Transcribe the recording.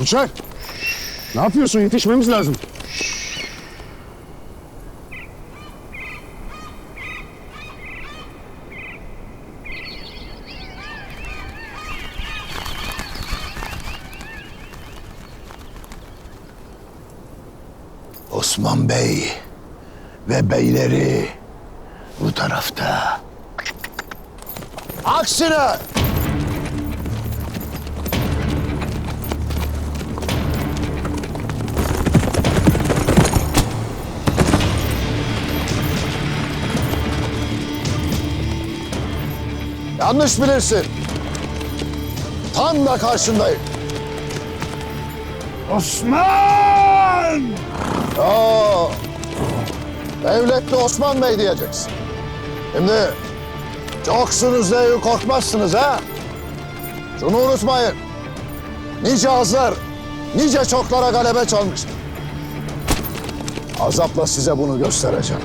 Uçak. Ne yapıyorsun? Yetişmemiz lazım. Osman Bey ve beyleri bu tarafta. Aksine Yanlış bilirsin. Tam da karşındayım. Osman! Aa, devletli Osman Bey diyeceksin. Şimdi çoksunuz diye korkmazsınız ha. Şunu unutmayın. Nice azlar, nice çoklara galebe çalmıştır. Azapla size bunu göstereceğim.